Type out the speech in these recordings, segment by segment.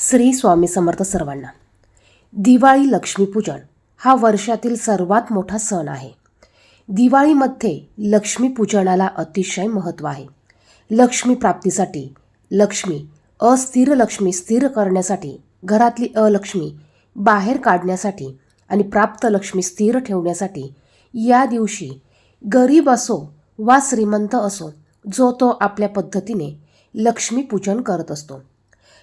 श्री स्वामी समर्थ सर्वांना. दिवाळी लक्ष्मीपूजन हा वर्षातील सर्वात मोठा सण आहे. दिवाळीमध्ये लक्ष्मीपूजनाला अतिशय महत्त्व आहे. लक्ष्मी प्राप्तीसाठी लक्ष्मी अस्थिर लक्ष्मी स्थिर करण्यासाठी घरातली अलक्ष्मी बाहेर काढण्यासाठी आणि प्राप्त लक्ष्मी स्थिर ठेवण्यासाठी या दिवशी गरीब असो वा श्रीमंत असो जो तो आपल्या पद्धतीने लक्ष्मीपूजन करत असतो.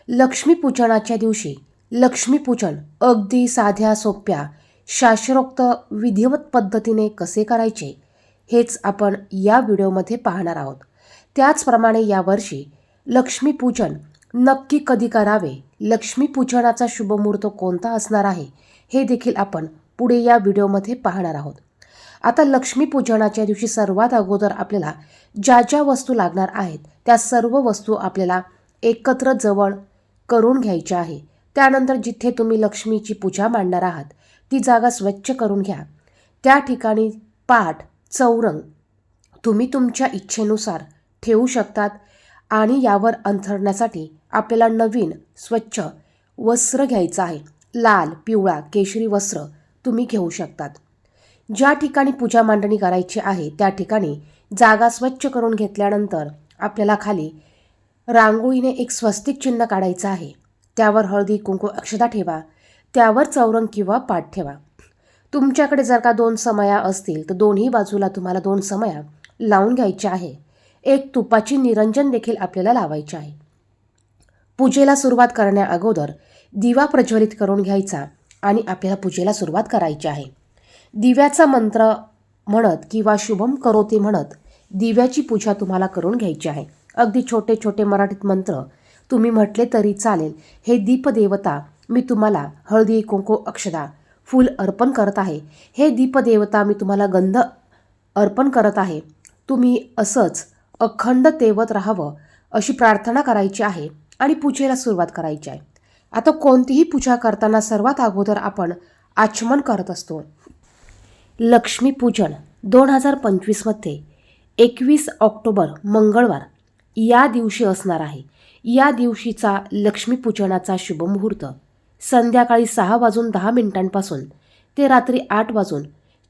लक्ष्मीपूजनाच्या दिवशी लक्ष्मीपूजन अगदी साध्या सोप्या शास्त्रोक्त विधिवत पद्धतीने कसे करायचे हेच आपण या व्हिडिओमध्ये पाहणार आहोत. त्याचप्रमाणे यावर्षी लक्ष्मीपूजन नक्की कधी करावे लक्ष्मीपूजनाचा शुभमुहूर्त कोणता असणार आहे हे देखील आपण पुढे या व्हिडिओमध्ये पाहणार आहोत. आता लक्ष्मीपूजनाच्या दिवशी सर्वात अगोदर आपल्याला ज्या ज्या वस्तू लागणार आहेत त्या सर्व वस्तू आपल्याला एकत्र जवळ करून घ्यायच्या आहे. त्यानंतर जिथे तुम्ही लक्ष्मीची पूजा मांडणार आहात ती जागा स्वच्छ करून घ्या. त्या ठिकाणी पाठ चौरंग तुम्ही तुमच्या इच्छेनुसार ठेवू शकतात आणि यावर अंथरण्यासाठी आपल्याला नवीन स्वच्छ वस्त्र घ्यायचं आहे. लाल पिवळा केशरी वस्त्र तुम्ही घेऊ शकतात. ज्या ठिकाणी पूजा मांडणी करायची आहे त्या ठिकाणी जागा स्वच्छ करून घेतल्यानंतर आपल्याला खाली रांगोळीने एक स्वस्तिक चिन्ह काढायचं आहे. त्यावर हळदी कुंकू अक्षता ठेवा. त्यावर चौरंग किंवा पाठ ठेवा. तुमच्याकडे जर का दोन समया असतील तर दोन्ही बाजूला तुम्हाला दोन समया लावून घ्यायच्या आहे. एक तुपाची निरंजन देखील आपल्याला लावायची आहे. पूजेला सुरुवात करण्या अगोदर दिवा प्रज्वलित करून घ्यायचा आणि आपल्याला पूजेला सुरुवात करायची आहे. दिव्याचा मंत्र म्हणत किंवा शुभम करोते म्हणत दिव्याची पूजा तुम्हाला करून घ्यायची आहे. अगदी छोटे छोटे मराठीत मंत्र तुम्ही म्हटले तरी चालेल. हे दीपदेवता मी तुम्हाला हळदी कुंकू अक्षदा फूल अर्पण करत आहे. हे दीपदेवता मी तुम्हाला गंध अर्पण करत आहे. तुम्ही असंच अखंड तेवत राहावं अशी प्रार्थना करायची आहे आणि पूजेला सुरुवात करायची आहे. आता कोणतीही पूजा करताना सर्वात अगोदर आपण आचमन करत असतो. लक्ष्मीपूजन दोन हजार पंचवीसमध्ये एकवीस ऑक्टोबर मंगळवार या दिवशी असणार आहे. या दिवशीचा लक्ष्मीपूजनाचा शुभमुहूर्त संध्याकाळी सहा वाजून दहा मिनिटांपासून ते रात्री आठ वाजून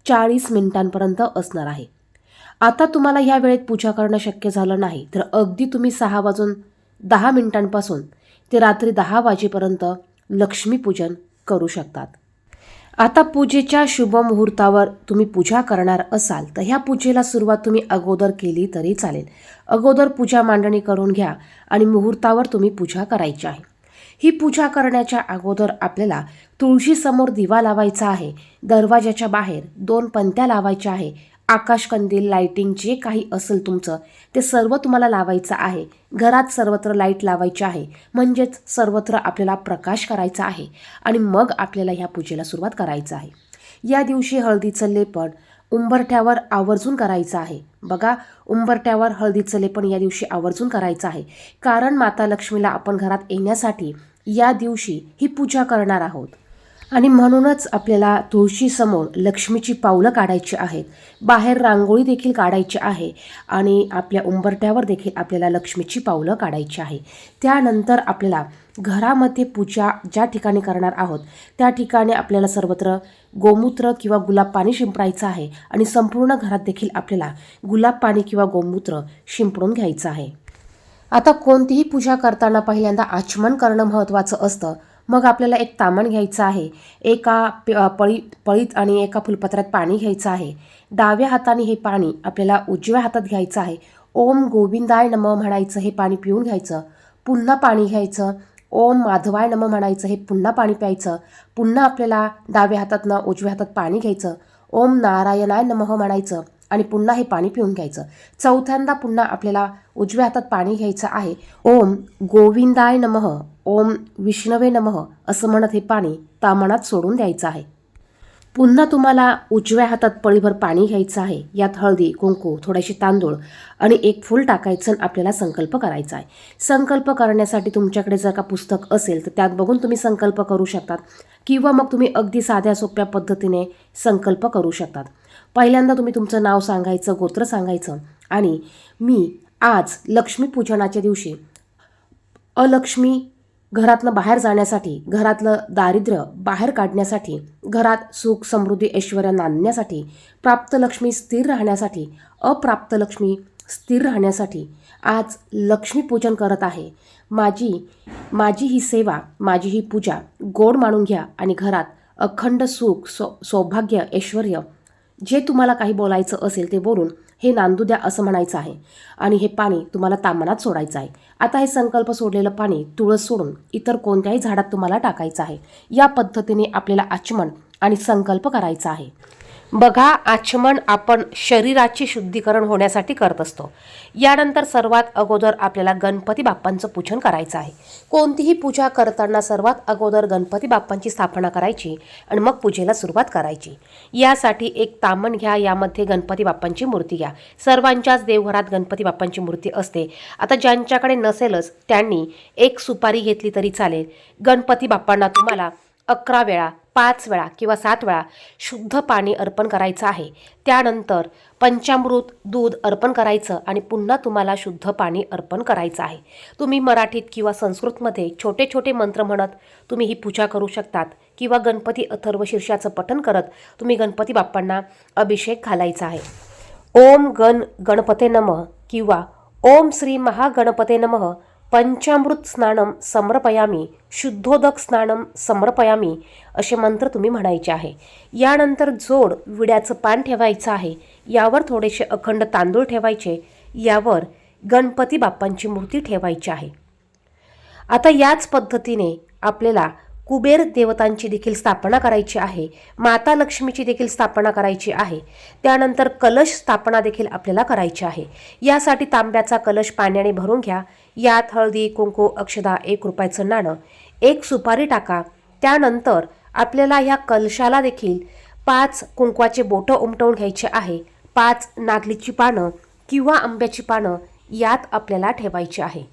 चाळीस मिनिटांपर्यंत असणार आहे. आता तुम्हाला ह्या वेळेत पूजा करणं शक्य झालं नाही तर अगदी तुम्ही सहा वाजून दहा मिनिटांपासून ते रात्री दहा वाजेपर्यंत लक्ष्मीपूजन करू शकतात. आता पूजेच्या शुभ मुहूर्तावर तुम्ही पूजा करणार असाल तर ह्या पूजेला सुरुवात तुम्ही अगोदर केली तरी चालेल. अगोदर पूजा मांडणी करून घ्या आणि मुहूर्तावर तुम्ही पूजा करायची आहे. ही पूजा करण्याच्या अगोदर आपल्याला तुळशीसमोर दिवा लावायचा आहे दरवाजाच्या बाहेर दोन पंत्या लावायच्या आहे आकाशकंदील लाईटिंग जे काही असेल तुमचं ते सर्व तुम्हाला लावायचं आहे. घरात सर्वत्र लाइट लावायची आहे. म्हणजेच सर्वत्र आपल्याला प्रकाश करायचा आहे आणि मग आपल्याला ह्या पूजेला सुरुवात करायचं आहे. या दिवशी हळदीचं लेपण उंबरठ्यावर आवर्जून करायचं आहे. बघा उंबरठ्यावर हळदीचं लेपण या दिवशी आवर्जून करायचं आहे. कारण माता लक्ष्मीला आपण घरात येण्यासाठी या दिवशी ही पूजा करणार आहोत. आणि म्हणूनच आपल्याला तुळशीसमोर लक्ष्मीची पावलं काढायची आहेत. बाहेर रांगोळी देखील काढायची आहे आणि आपल्या उंबरट्यावर देखील आपल्याला लक्ष्मीची पावलं काढायची आहे. त्यानंतर आपल्याला घरामध्ये पूजा ज्या ठिकाणी करणार आहोत त्या ठिकाणी आपल्याला सर्वत्र गोमूत्र किंवा गुलाब पाणी शिंपडायचं आहे आणि संपूर्ण घरात देखील आपल्याला गुलाब पाणी किंवा गोमूत्र शिंपडून घ्यायचं आहे. आता कोणतीही पूजा करताना पहिल्यांदा आचमन करणं महत्त्वाचं असतं. मग आपल्याला एक तामण घ्यायचं आहे. एका प- पळी पळीत आणि एका फुलपत्रात पाणी घ्यायचं आहे. डाव्या हाताने हे पाणी आपल्याला उजव्या हातात घ्यायचं आहे. ओम गोविंदाय नम म्हणायचं हे पाणी पिऊन घ्यायचं. पुन्हा पाणी घ्यायचं. ओम माधवाय नम म्हणायचं हे पुन्हा पाणी प्यायचं. पुन्हा आपल्याला डाव्या हातातनं उजव्या हातात पाणी घ्यायचं. ओम नारायणाय नमः म्हणायचं. आणि पुन्हा हे पाणी पिऊन घ्यायचं. चौथ्यांदा पुन्हा आपल्याला उजव्या हातात पाणी घ्यायचं आहे. ओम गोविंदाय नमः ओम विष्णवे नमः असं म्हणत हे पाणी तामणात सोडून द्यायचं आहे. पुन्हा तुम्हाला उजव्या हातात पळीभर पाणी घ्यायचं आहे. यात हळदी कुंकू थोडीशी तांदूळ आणि एक फूल टाकायचं आणि आपल्याला संकल्प करायचा आहे. संकल्प करण्यासाठी तुमच्याकडे जर का पुस्तक असेल तर त्यात बघून तुम्ही संकल्प करू शकतात किंवा मग तुम्ही अगदी साध्या सोप्या पद्धतीने संकल्प करू शकतात. पहिल्यांदा तुम्ही तुमचं नाव सांगायचं गोत्र सांगायचं आणि मी आज लक्ष्मीपूजनाच्या दिवशी अलक्ष्मी घरातनं बाहेर जाण्यासाठी घरातलं दारिद्र्य बाहेर काढण्यासाठी घरात सुख समृद्धी ऐश्वर नांदण्यासाठी प्राप्त लक्ष्मी स्थिर राहण्यासाठी अप्राप्त लक्ष्मी स्थिर राहण्यासाठी आज लक्ष्मीपूजन करत आहे. माझी माझी ही सेवा माझी ही पूजा गोड मानून घ्या आणि घरात अखंड सुख सौ सौभाग्य ऐश्वर जे तुम्हाला काही बोलायचं असेल ते बोलून हे नांदू द्या असं म्हणायचं आहे. आणि हे पाणी तुम्हाला तामनात सोडायचं आहे. आता हे संकल्प सोडलेलं पाणी तुळस सोडून इतर कोणत्याही झाडात तुम्हाला टाकायचं आहे. या पद्धतीने आपल्याला आचमन आणि संकल्प करायचा आहे. बघा आचमन आपण शरीराचे शुद्धीकरण होण्यासाठी करत असतो. यानंतर सर्वात अगोदर आपल्याला गणपती बाप्पांचं पूजन करायचं आहे. कोणतीही पूजा करताना सर्वात अगोदर गणपती बाप्पांची स्थापना करायची आणि मग पूजेला सुरुवात करायची. यासाठी एक तामण घ्या यामध्ये गणपती बाप्पांची मूर्ती घ्या. सर्वांच्याच देवघरात गणपती बाप्पांची मूर्ती असते. आता ज्यांच्याकडे नसेलच त्यांनी एक सुपारी घेतली तरी चालेल. गणपती बाप्पांना तुम्हाला अकरा वेळा पाच वेळा किंवा सात वेळा शुद्ध पाणी अर्पण करायचं आहे. त्यानंतर पंचामृत दूध अर्पण करायचं आणि पुन्हा तुम्हाला शुद्ध पाणी अर्पण करायचं आहे. तुम्ही मराठीत किंवा संस्कृतमध्ये छोटे छोटे मंत्र म्हणत तुम्ही ही पूजा करू शकतात किंवा गणपती अथर्व शीर्षाचं पठन करत तुम्ही गणपती बाप्पांना अभिषेक घालायचा आहे. ओम गण गणपते नमः किंवा ओम श्री महागणपते नमः पंचामृत स्नानम समर्पयामी शुद्धोदक स्नानम समर्पयामी असे मंत्र तुम्ही म्हणायचे आहे. यानंतर जोड विड्याचं पान ठेवायचं आहे. यावर थोडेसे अखंड तांदूळ ठेवायचे. यावर गणपती बाप्पांची मूर्ती ठेवायची आहे. आता याच पद्धतीने आपल्याला कुबेर देवतांची देखील स्थापना करायची आहे. माता लक्ष्मीची देखील स्थापना करायची आहे. त्यानंतर कलश स्थापना देखील आपल्याला करायची आहे. यासाठी तांब्याचा कलश पाण्याने भरून घ्या. यात हळदी कुंकू अक्षदा एक रुपयाचं नाणं एक सुपारी टाका. त्यानंतर आपल्याला ह्या कलशाला देखील पाच कुंकवाचे बोटं उमटवून घ्यायचे आहे. पाच नागलीची पानं किंवा आंब्याची पानं यात आपल्याला ठेवायची आहे.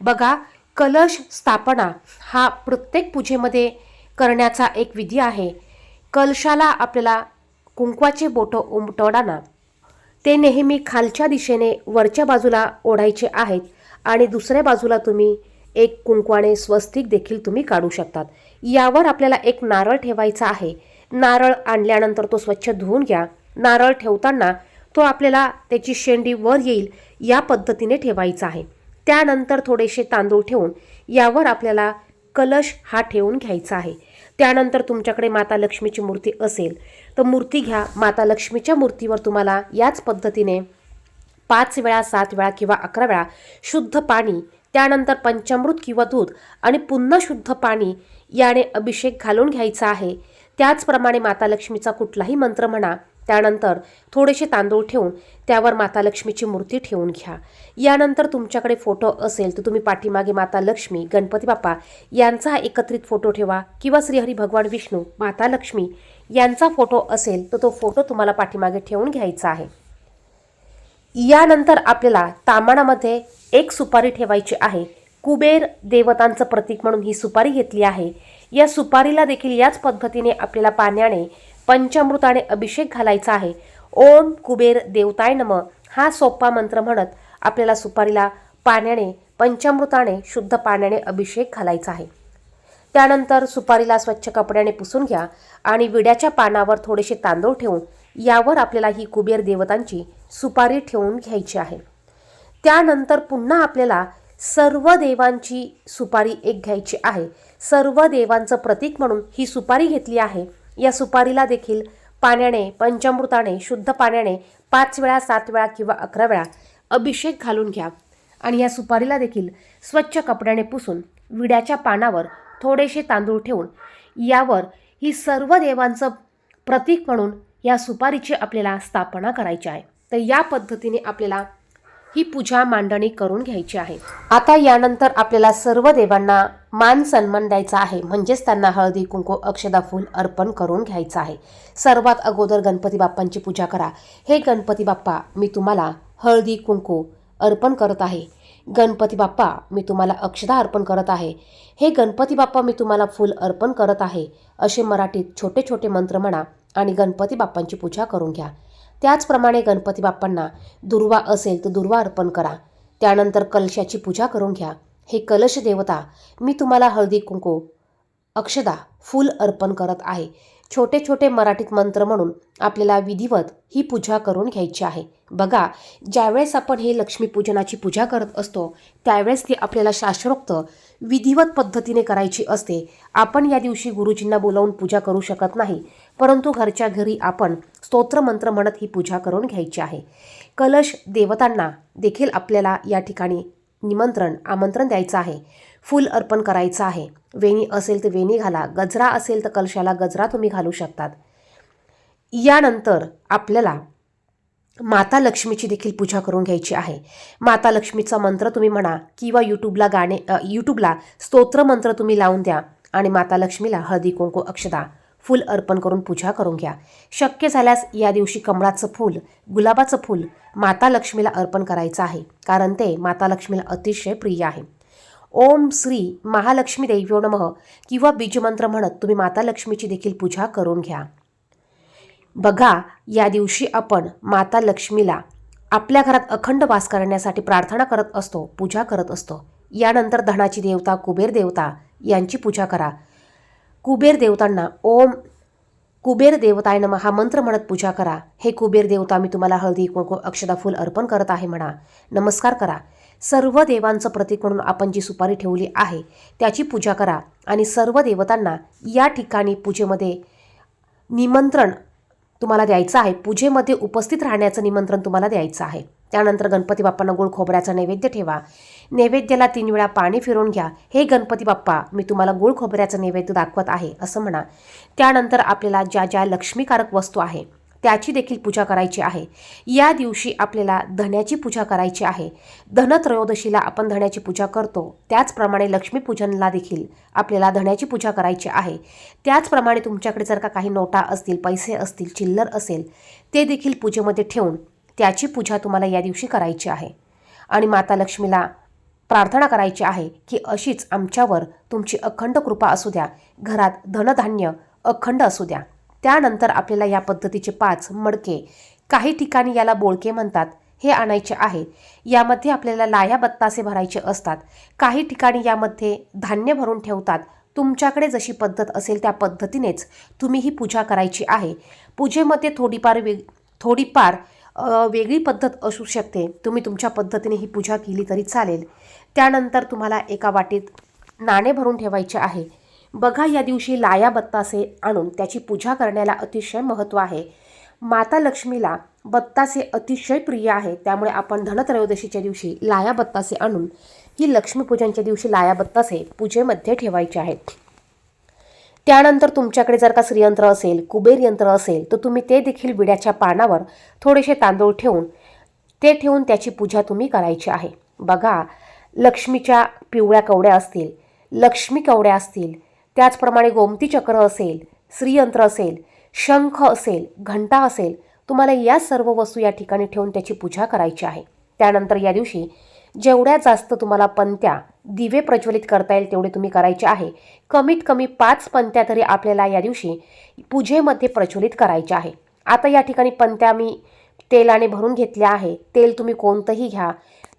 बघा कलश स्थापना हा प्रत्येक पूजेमध्ये करण्याचा एक विधी आहे. कलशाला आपल्याला कुंकवाचे बोटं उमटवताना ते नेहमी खालच्या दिशेने वरच्या बाजूला ओढायचे आहेत आणि दुसऱ्या बाजूला तुम्ही एक कुंकवाने स्वस्तिक देखील तुम्ही काढू शकतात. यावर आपल्याला एक नारळ ठेवायचा आहे. नारळ आणल्यानंतर तो स्वच्छ धुवून घ्या. नारळ ठेवताना तो आपल्याला त्याची शेंडी वर येईल या पद्धतीने ठेवायचा आहे. त्यानंतर थोडेसे तांदूळ ठेवून यावर आपल्याला कलश हा ठेवून घ्यायचा आहे. त्यानंतर तुमच्याकडे माता लक्ष्मीची मूर्ती असेल तर मूर्ती घ्या. माता लक्ष्मीच्या मूर्तीवर तुम्हाला याच पद्धतीने पाच वेळा सात वेळा किंवा अकरा वेळा शुद्ध पाणी त्यानंतर पंचामृत किंवा दूध आणि पुन्हा शुद्ध पाणी याने अभिषेक घालून घ्यायचा आहे. त्याचप्रमाणे माता लक्ष्मीचा कुठलाही मंत्र म्हणा त्यानंतर थोडेसे तांदूळ ठेवून त्यावर माता लक्ष्मीची मूर्ती ठेवून घ्या. यानंतर तुमच्याकडे फोटो असेल तर तुम्ही पाठीमागे माता लक्ष्मी गणपती बाप्पा यांचा एकत्रित फोटो ठेवा किंवा श्रीहरी भगवान विष्णू माता लक्ष्मी यांचा फोटो असेल तर तो फोटो तुम्हाला पाठीमागे ठेवून घ्यायचा आहे. यानंतर आपल्याला तामाणामध्ये एक सुपारी ठेवायची आहे. कुबेर देवतांचं प्रतीक म्हणून ही सुपारी घेतली आहे. या सुपारीला देखील याच पद्धतीने आपल्याला पाण्याने पंचामृताने अभिषेक घालायचा आहे. ओम कुबेर देवताय नम हा सोपा मंत्र म्हणत आपल्याला सुपारीला पाण्याने पंचामृताने शुद्ध पाण्याने अभिषेक घालायचा आहे. त्यानंतर सुपारीला स्वच्छ कपड्याने पुसून घ्या आणि विड्याच्या पानावर थोडेसे तांदूळ ठेवून यावर आपल्याला ही कुबेर देवतांची सुपारी ठेवून घ्यायची आहे. त्यानंतर पुन्हा आपल्याला सर्व देवांची सुपारी एक घ्यायची आहे. सर्व देवांचं प्रतीक म्हणून ही सुपारी घेतली आहे. या सुपारीला देखील पाण्याने पंचामृताने शुद्ध पाण्याने पाच वेळा सात वेळा किंवा अकरा वेळा अभिषेक घालून घ्या. आणि या सुपारीला देखील स्वच्छ कपड्याने पुसून विड्याच्या पानावर थोडेसे तांदूळ ठेवून यावर ही सर्व देवांचं प्रतीक म्हणून या सुपारीची आपल्याला स्थापना करायची आहे. तर या पद्धतीने आपल्याला ही पूजा मांडणी करून घ्यायची आहे. आता यानंतर आपल्याला सर्व देवांना मान सन्मान द्यायचा आहे. म्हणजेच त्यांना हळदी कुंकू अक्षदा फूल अर्पण करून घ्यायचं आहे. सर्वात अगोदर गणपती बाप्पांची पूजा करा. हे गणपती बाप्पा मी तुम्हाला हळदी कुंकू अर्पण करत आहे. गणपती बाप्पा मी तुम्हाला अक्षदा अर्पण करत आहे. हे गणपती बाप्पा मी तुम्हाला फूल अर्पण करत आहे. असे मराठीत छोटे छोटे मंत्र म्हणा आणि गणपती बाप्पांची पूजा करून घ्या. त्याचप्रमाणे गणपती बाप्पांना दुर्वा असेल तर दुर्वा अर्पण करा. त्यानंतर कलशाची पूजा करून घ्या. हे कलश देवता मी तुम्हाला हळदी कुंकू अक्षदा फूल अर्पण करत आहे. छोटे छोटे मराठीत मंत्र म्हणून आपल्याला विधिवत ही पूजा करून घ्यायची आहे. बघा ज्यावेळेस आपण हे लक्ष्मीपूजनाची पूजा करत असतो त्यावेळेस ती आपल्याला शास्त्रोक्त विधिवत पद्धतीने करायची असते. आपण या दिवशी गुरुजींना बोलावून पूजा करू शकत नाही परंतु घरच्या घरी आपण स्तोत्रमंत्र म्हणत ही पूजा करून घ्यायची आहे. कलश देवतांना देखील आपल्याला या ठिकाणी निमंत्रण आमंत्रण द्यायचं आहे. फूल अर्पण करायचं आहे. वेणी असेल तर वेणी घाला गजरा असेल तर कलशाला गजरा तुम्ही घालू शकतात. यानंतर आपल्याला माता लक्ष्मीची देखील पूजा करून घ्यायची आहे. माता लक्ष्मीचा मंत्र तुम्ही म्हणा किंवा यूट्यूबला गाणे यूट्यूबला स्तोत्र मंत्र तुम्ही लावून द्या आणि माता लक्ष्मीला हळदी कुंकू अक्षदा फूल अर्पण करून पूजा करून घ्या. शक्य झाल्यास या दिवशी कमळाचं फूल गुलाबाचं फूल माता लक्ष्मीला अर्पण करायचं आहे. कारण ते माता लक्ष्मीला अतिशय प्रिय आहे. ओम श्री महालक्ष्मी देव्यो नमः किंवा बीजमंत्र म्हणत तुम्ही माता लक्ष्मीची देखील पूजा करून घ्या. बघा या दिवशी आपण माता लक्ष्मीला आपल्या घरात अखंड वास करण्यासाठी प्रार्थना करत असतो पूजा करत असतो. यानंतर धनाची देवता कुबेर देवता यांची पूजा करा. कुबेर देवतांना ओम कुबेर देवताय नम हा मंत्र म्हणत पूजा करा. हे कुबेर देवता मी तुम्हाला हळदी कुंकू अक्षदा फूल अर्पण करत आहे म्हणा. नमस्कार करा. सर्व देवांचं प्रतीक म्हणून आपण जी सुपारी ठेवली आहे त्याची पूजा करा. आणि सर्व देवतांना या ठिकाणी पूजेमध्ये निमंत्रण तुम्हाला द्यायचं आहे. पूजेमध्ये उपस्थित राहण्याचं निमंत्रण तुम्हाला द्यायचं आहे. त्यानंतर गणपती बाप्पांना गोड खोबऱ्याचा नैवेद्य ठेवा. नैवेद्याला तीन वेळा पाणी फिरवून घ्या. हे गणपती बाप्पा मी तुम्हाला गोड खोबऱ्याचं नैवेद्य दाखवत आहे असं म्हणा. त्यानंतर आपल्याला ज्या ज्या लक्ष्मीकारक वस्तू आहे त्याची देखील पूजा करायची आहे. या दिवशी आपल्याला धण्याची पूजा करायची आहे. धनत्रयोदशीला आपण धण्याची पूजा करतो. त्याचप्रमाणे लक्ष्मीपूजनला देखील आपल्याला धण्याची पूजा करायची आहे. त्याचप्रमाणे तुमच्याकडे जर का काही नोटा असतील पैसे असतील चिल्लर असेल ते देखील पूजेमध्ये ठेवून त्याची पूजा तुम्हाला या दिवशी करायची आहे. आणि माता लक्ष्मीला प्रार्थना करायची आहे की अशीच आमच्यावर तुमची अखंड कृपा असू द्या. घरात धनधान्य अखंड असू द्या. त्यानंतर आपल्याला या पद्धतीचे पाच मडके काही ठिकाणी याला बोळके म्हणतात हे आणायचे आहे. यामध्ये आपल्याला लाया बत्तासे भरायचे असतात. काही ठिकाणी यामध्ये धान्य भरून ठेवतात. तुमच्याकडे जशी पद्धत असेल त्या पद्धतीनेच तुम्ही ही पूजा करायची आहे. पूजेमध्ये थोडीफार वेग थोडीफार वेगळी पद्धत असू शकते. तुम्ही तुमच्या पद्धतीने ही पूजा केली तरी चालेल. त्यानंतर तुम्हाला एका वाटीत नाणे भरून ठेवायचे आहे. बघा या दिवशी लाया बत्तासे आणून त्याची पूजा करण्याला अतिशय महत्त्व आहे. माता लक्ष्मीला बत्तासे अतिशय प्रिय आहे. त्यामुळे आपण धनत्रयोदशीच्या दिवशी लाया बत्तासे आणून ही लक्ष्मीपूजनच्या दिवशी लाया बत्तासे पूजेमध्ये ठेवायचे आहेत. त्यानंतर तुमच्याकडे जर का श्रीयंत्र असेल कुबेर यंत्र असेल तर तुम्ही ते देखील विड्याच्या पानावर थोडेसे तांदूळ ठेवून ते ठेवून त्याची पूजा तुम्ही करायची आहे. बघा लक्ष्मीच्या पिवळ्या कवड्या असतील लक्ष्मी कवड्या असतील त्याचप्रमाणे गोमती चक्र असेल श्रीयंत्र असेल शंख असेल घंटा असेल तुम्हाला या सर्व वस्तू या ठिकाणी ठेवून त्याची पूजा करायची आहे. त्यानंतर या दिवशी जेवढ्या जास्त तुम्हाला पंत्या दिवे प्रज्वलित करता येईल तेवढे तुम्ही करायचे आहे. कमीत कमी पाच पंत्या तरी आपल्याला या दिवशी पूजेमध्ये प्रज्वलित करायच्या आहे. आता या ठिकाणी पंत्या मी तेलाने भरून घेतल्या आहे. तेल तुम्ही कोणतंही घ्या.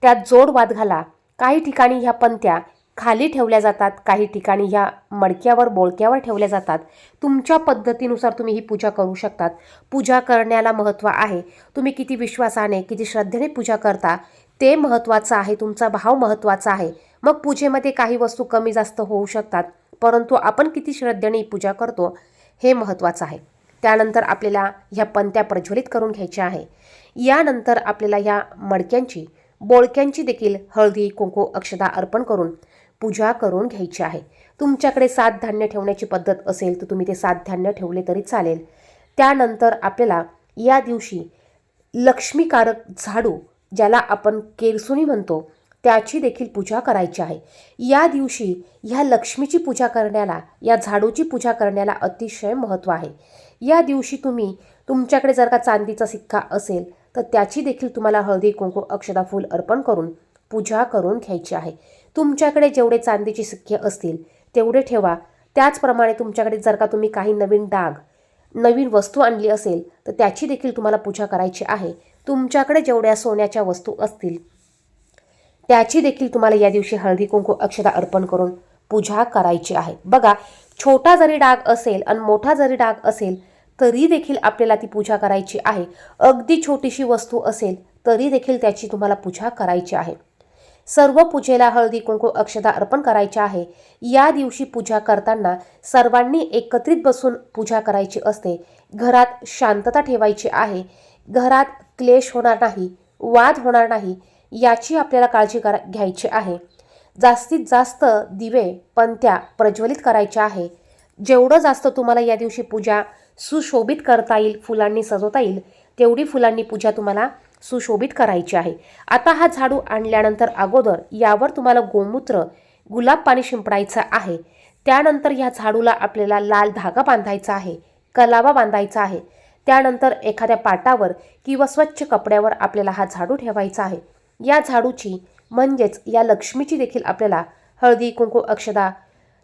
त्यात जोड वाद घाला. काही ठिकाणी ह्या पंत्या खाली ठेवल्या जातात काही ठिकाणी ह्या मडक्यावर बोळक्यावर ठेवल्या जातात. तुमच्या पद्धतीनुसार तुम्ही ही पूजा करू शकतात. पूजा करण्याला महत्त्व आहे. तुम्ही किती विश्वासाने किती श्रद्धेने पूजा करता ते महत्त्वाचं आहे तुमचा भाव महत्त्वाचा आहे. मग पूजेमध्ये काही वस्तू कमी जास्त होऊ शकतात परंतु आपण किती श्रद्धेने ही पूजा करतो हे महत्त्वाचं आहे. त्यानंतर आपल्याला ह्या पंत्या प्रज्वलित करून घ्यायच्या आहे. यानंतर आपल्याला ह्या मडक्यांची बोळक्यांची देखील हळदी कुंकू अक्षदा अर्पण करून पूजा करून घ्यायची आहे. तुमच्याकडे सात धान्य ठेवण्याची पद्धत असेल तर तुम्ही ते सात धान्य ठेवले तरी चालेल. त्यानंतर आपल्याला या दिवशी लक्ष्मीकारक झाडू ज्याला आपण केरसुनी म्हणतो त्याची देखील पूजा करायची आहे. या दिवशी ह्या लक्ष्मीची पूजा करण्याला या झाडूची पूजा करण्याला अतिशय महत्त्व आहे. या दिवशी तुम्ही तुमच्याकडे जर का चांदीचा सिक्का असेल तर त्याची देखील तुम्हाला हळदी कुंकू अक्षदा फूल अर्पण करून पूजा करून घ्यायची आहे. तुमच्याकडे जेवढे चांदीचे सिक्के असतील तेवढे ठेवा. त्याचप्रमाणे तुमच्याकडे जर का तुम्ही काही नवीन डाग नवीन वस्तू आणली असेल तर त्याची देखील तुम्हाला पूजा करायची आहे. तुमच्याकडे जेवढ्या सोन्याच्या वस्तू असतील त्याची देखील तुम्हाला या दिवशी हळदी कुंकू अक्षता अर्पण करून पूजा करायची आहे. बघा छोटा जरी डाग असेल आणि मोठा जरी डाग असेल तरी देखील आपल्याला ती पूजा करायची आहे. अगदी छोटीशी वस्तू असेल तरी देखील त्याची तुम्हाला पूजा करायची आहे. सर्व पूजेला हळदी कुंकू अक्षता अर्पण करायचे आहे. या दिवशी पूजा करताना सर्वांनी एकत्रित बसून पूजा करायची असते. घरात शांतता ठेवायची आहे. घरात क्लेश होणार नाही वाद होणार नाही याची आपल्याला काळजी करा घ्यायची आहे. जास्तीत जास्त दिवे पंत्या प्रज्वलित करायच्या आहे. जेवढं जास्त तुम्हाला या दिवशी पूजा सुशोभित करता येईल फुलांनी सजवता येईल तेवढी फुलांनी पूजा तुम्हाला सुशोभित करायची आहे. आता हा झाडू आणल्यानंतर अगोदर यावर तुम्हाला गोमूत्र गुलाब पाणी शिंपडायचं आहे. त्यानंतर ह्या झाडूला आपल्याला लाल धागा बांधायचा आहे कलावा बांधायचा आहे. त्यानंतर एखाद्या पाटावर किंवा स्वच्छ कपड्यावर आपल्याला हा झाडू ठेवायचा आहे. या झाडूची म्हणजेच या लक्ष्मीची देखील आपल्याला हळदी कुंकू अक्षदा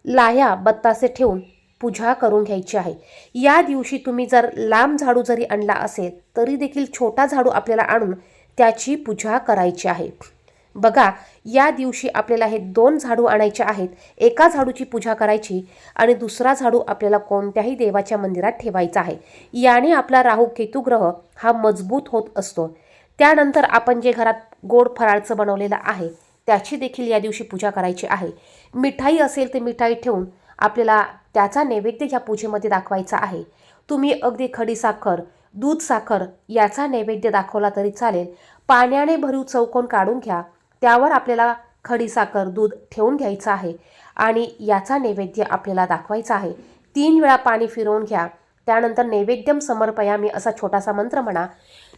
लाह्या बत्तासे ठेवून पूजा करून घ्यायची आहे. या दिवशी तुम्ही जर लांब झाडू जरी आणला असेल तरी देखील छोटा झाडू आपल्याला आणून त्याची पूजा करायची आहे. बघा या दिवशी आपल्याला हे दोन झाडू आणायचे आहेत. एका झाडूची पूजा करायची आणि दुसरा झाडू आपल्याला कोणत्याही देवाच्या मंदिरात ठेवायचा आहे. याने आपला राहू केतुग्रह हा मजबूत होत असतो. त्यानंतर आपण जे घरात गोड फराळचं बनवलेलं आहे त्याची देखील या दिवशी पूजा करायची आहे. मिठाई असेल ते मिठाई ठेवून आपल्याला त्याचा नैवेद्य ह्या पूजेमध्ये दाखवायचा आहे. तुम्ही अगदी खडी साखर दूध साखर याचा नैवेद्य दाखवला तरी चालेल. पाण्याने भरीव चौकोन काढून घ्या. त्यावर आपल्याला खडी साखर दूध ठेवून घ्यायचं आहे आणि याचा नैवेद्य आपल्याला दाखवायचा आहे. तीन वेळा पाणी फिरवून घ्या. त्यानंतर नैवेद्यम समर्पयामी असा छोटासा मंत्र म्हणा.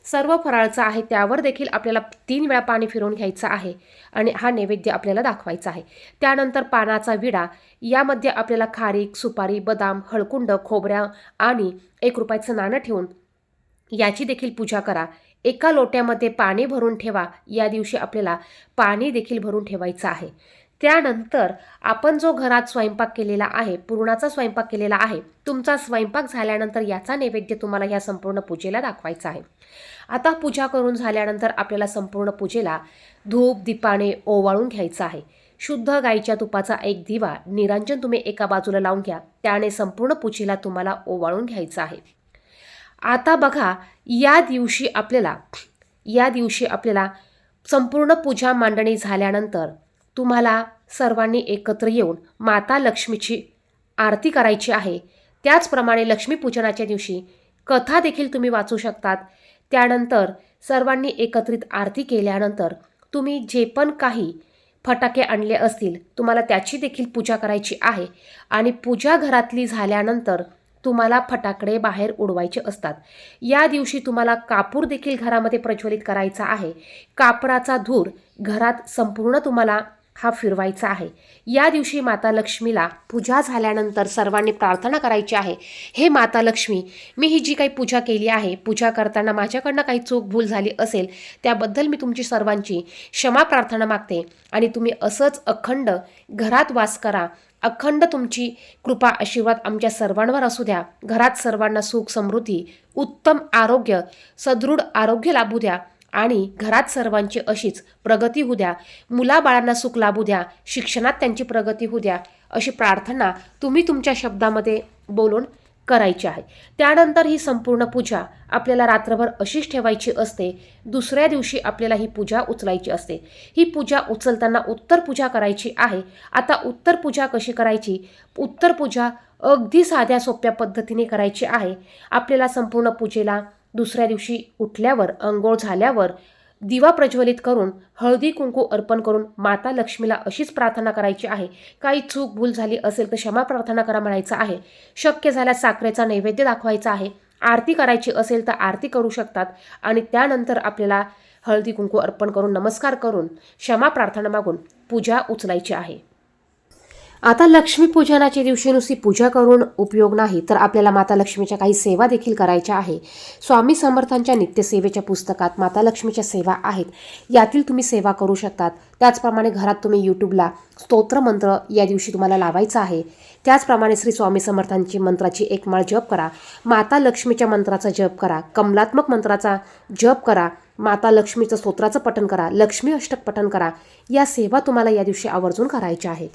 सर्व फराळचं आहे त्यावर देखील आपल्याला तीन वेळा पाणी फिरवून घ्यायचं आहे आणि हा नैवेद्य आपल्याला दाखवायचा आहे. त्यानंतर पानाचा विडा यामध्ये आपल्याला खारीक सुपारी बदाम हळकुंड खोबऱ्या आणि एक रुपयाचं नाणं ठेवून याची देखील पूजा करा. एका लोट्यामध्ये पाणी भरून ठेवा. या दिवशी आपल्याला पाणी देखील भरून ठेवायचं आहे. त्यानंतर आपण जो घरात स्वयंपाक केलेला आहे पूर्णाचा स्वयंपाक केलेला आहे तुमचा स्वयंपाक झाल्यानंतर याचा नैवेद्य तुम्हाला या संपूर्ण पूजेला दाखवायचा आहे. आता पूजा करून झाल्यानंतर आपल्याला संपूर्ण पूजेला धूप दीपाने ओवाळून घ्यायचं आहे. शुद्ध गाईच्या तुपाचा एक दिवा निरांजन तुम्ही एका बाजूला लावून घ्या. त्याने संपूर्ण पूजेला तुम्हाला ओवाळून घ्यायचं आहे. आता बघा या दिवशी आपल्याला या दिवशी आपल्याला संपूर्ण पूजा मांडणी झाल्यानंतर तुम्हाला सर्वांनी एकत्र येऊन माता लक्ष्मीची आरती करायची आहे. त्याचप्रमाणे लक्ष्मीपूजनाच्या दिवशी कथा देखील तुम्ही वाचू शकतात. त्यानंतर सर्वांनी एकत्रित आरती केल्यानंतर तुम्ही जे पण काही फटाके आणले असतील तुम्हाला त्याची देखील पूजा करायची आहे आणि पूजा घरातली झाल्यानंतर तुम्हाला फटाकडे बाहेर उडवायचे असतात. या दिवशी तुम्हाला कापूर देखील घरामध्ये प्रज्वलित करायचा आहे. कापराचा धूर घरात संपूर्ण तुम्हाला हा फिरवायचा आहे. या दिवशी माता लक्ष्मीला पूजा झाल्यानंतर सर्वांनी प्रार्थना करायची आहे. हे माता लक्ष्मी मी ही जी काही पूजा केली आहे पूजा करताना माझ्याकडनं काही चूक भूल झाली असेल त्याबद्दल मी तुमची सर्वांची क्षमा प्रार्थना मागते आणि तुम्ही असंच अखंड घरात वास करा. अखंड तुमची कृपा आशीर्वाद आमच्या सर्वांवर असू द्या. घरात सर्वांना सुख समृद्धी उत्तम आरोग्य सदृढ आरोग्य लाभू द्या. आणि घरात सर्वांची अशीच प्रगती होऊ द्या. मुलाबाळांना सुख लाभू द्या. शिक्षणात त्यांची प्रगती होऊ द्या. अशी प्रार्थना तुम्ही तुमच्या शब्दामध्ये बोलून करायची आहे. त्यानंतर ही संपूर्ण पूजा आपल्याला रात्रभर अशीच ठेवायची असते. दुसऱ्या दिवशी आपल्याला ही पूजा उचलायची असते. ही पूजा उचलताना उत्तर पूजा करायची आहे. आता उत्तर पूजा कशी करायची? उत्तर पूजा अगदी साध्या सोप्या पद्धतीने करायची आहे. आपल्याला संपूर्ण पूजेला दुसऱ्या दिवशी उठल्यावर अंघोळ झाल्यावर दिवा प्रज्वलित करून हळदी कुंकू अर्पण करून माता लक्ष्मीला अशीच प्रार्थना करायची आहे. काही चूक भूल झाली असेल तर क्षमा प्रार्थना करा म्हणायचं आहे. शक्य झाल्यास साखरेचा नैवेद्य दाखवायचा आहे. आरती करायची असेल तर आरती करू शकतात आणि त्यानंतर आपल्याला हळदी कुंकू अर्पण करून नमस्कार करून क्षमा प्रार्थना मागून पूजा उचलायची आहे. आता लक्ष्मीपूजनाच्या दिवशी नुसती पूजा करून उपयोग नाही तर आपल्याला माता लक्ष्मीच्या काही सेवा देखील करायच्या आहे. स्वामी समर्थांच्या नित्यसेवेच्या पुस्तकात माता लक्ष्मीच्या सेवा आहेत. यातील तुम्ही सेवा करू शकतात. त्याचप्रमाणे घरात तुम्ही यूट्यूबला स्तोत्रमंत्र या दिवशी तुम्हाला लावायचं आहे. त्याचप्रमाणे श्री स्वामी समर्थांची मंत्राची एक माळ जप करा. माता लक्ष्मीच्या मंत्राचा जप करा. कमलात्मक मंत्राचा जप करा. माता लक्ष्मीचं स्तोत्राचं पठण करा. लक्ष्मी अष्टक पठण करा. या सेवा तुम्हाला या दिवशी आवर्जून करायच्या आहेत.